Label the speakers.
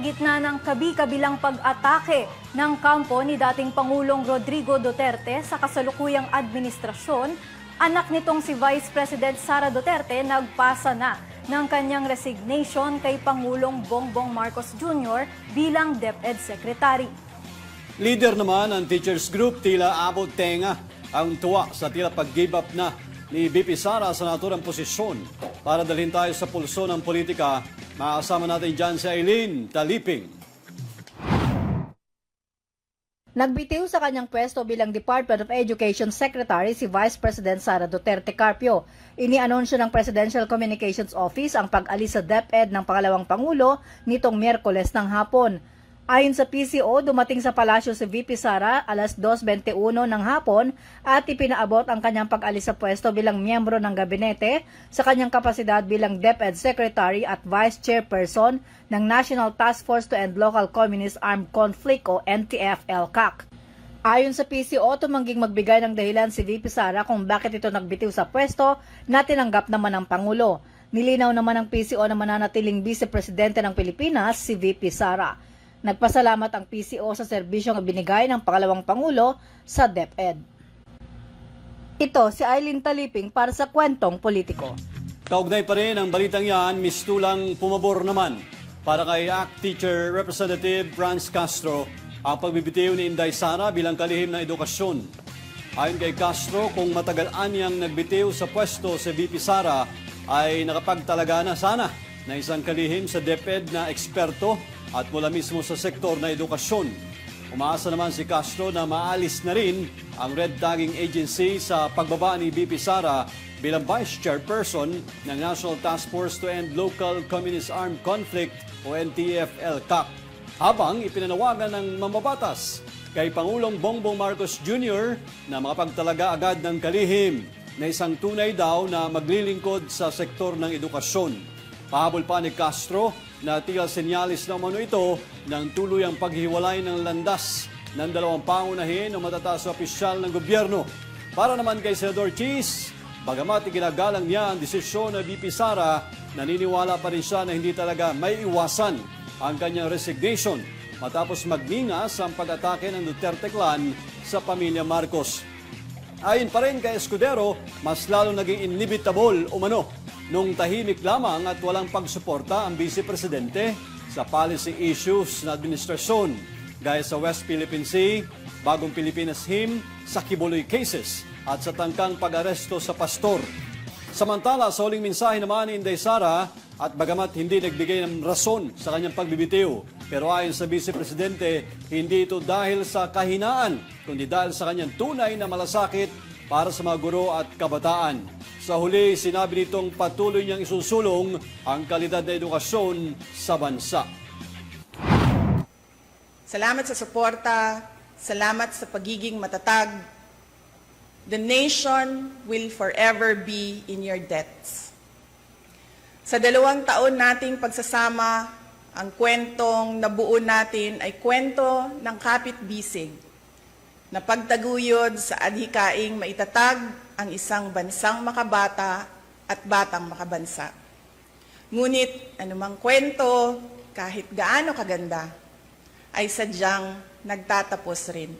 Speaker 1: gitna ng kabi-kabilang pag-atake ng kampo ni dating Pangulong Rodrigo Duterte sa kasalukuyang administrasyon, anak nitong si Vice President Sara Duterte nagpasa na ng kanyang resignation kay Pangulong Bongbong Marcos Jr. bilang DepEd Secretary.
Speaker 2: Leader naman ng teachers group tila abot tenga ang tuwa sa tila pag-give up na ni BP Sara sa naturang posisyon. Para dalhin tayo sa pulso ng politika, makasama natin dyan si Eileen Taliping.
Speaker 3: Nagbitiw sa kanyang pwesto bilang Department of Education Secretary si Vice President Sara Duterte Carpio. Inianunsyo ng Presidential Communications Office ang pag-alis sa DepEd ng pangalawang Pangulo nitong Miyerkules ng hapon. Ayon sa PCO, dumating sa palasyo si VP Sara alas 2.21 ng hapon at ipinaabot ang kanyang pag-alis sa pwesto bilang miyembro ng gabinete sa kanyang kapasidad bilang DepEd Secretary at Vice Chairperson ng National Task Force to End Local Communist Armed Conflict o NTF-LCAC. Ayon sa PCO, tumangging magbigay ng dahilan si VP Sara kung bakit ito nagbitiw sa pwesto na tinanggap naman ng Pangulo. Nilinaw naman ng PCO na mananatiling Vice Presidente ng Pilipinas si VP Sara. Nagpasalamat ang PCO sa serbisyong binigay ng pangalawang Pangulo sa DepEd. Ito si Eileen Taliping para sa Kwentong Politiko.
Speaker 2: Kaugnay pa rin ang balitang yan, mistulang pumabor naman para kay ACT Teacher Representative Franz Castro ang pagbibitiw ni Inday Sara bilang kalihim ng edukasyon. Ayon kay Castro, kung matagal-an niyang nagbitiw sa pwesto si VP Sara, ay nakapagtalaga na sana na isang kalihim sa DepEd na eksperto at mula mismo sa sektor na edukasyon. Umaasa naman si Castro na maalis na rin ang red tagging agency sa pagbaba ni BP Sara bilang Vice Chairperson ng National Task Force to End Local Communist Armed Conflict o NTF-LCAC. Habang ipinanawagan ng mamabatas kay Pangulong Bongbong Marcos Jr. na makapagtalaga agad ng kalihim na isang tunay daw na maglilingkod sa sektor ng edukasyon. Pahabol pa ni Castro na tila senyalis na umano ito ng tuluyang paghiwalay ng landas ng dalawang pangunahin o matataas opisyal ng gobyerno. Para naman kay Senador Cheese, bagamat ginagalang niya ang desisyon ng BP Sara, naniniwala pa rin siya na hindi talaga may iwasan ang kanyang resignation matapos magningas ang pag-atake ng Duterte clan sa pamilya Marcos. Ayon pa rin kay Escudero, mas lalo naging inevitable umano nung tahimik lamang at walang pagsuporta ang Vice Presidente sa policy issues na administrasyon gaya sa West Philippine Sea, Bagong Pilipinas Hymn, sa Kibuloy cases at sa tangkang pag-aresto sa pastor. Samantala, sa huling mensahe naman ni Inday Sara at bagamat hindi nagbigay ng rason sa kanyang pagbibitiw, pero ayon sa Vice Presidente, hindi ito dahil sa kahinaan, kundi dahil sa kanyang tunay na malasakit para sa mga guro at kabataan. Sa huli, sinabi nitong patuloy niyang isusulong ang kalidad na edukasyon sa bansa.
Speaker 4: Salamat sa suporta, salamat sa pagiging matatag. The nation will forever be in your debts. Sa dalawang taon nating pagsasama, ang kwentong nabuo natin ay kwento ng kapit-bisig na pagtaguyod sa adhikaing maitatag ang isang bansang makabata at batang makabansa. Ngunit anumang kwento, kahit gaano kaganda, ay sadyang nagtatapos rin.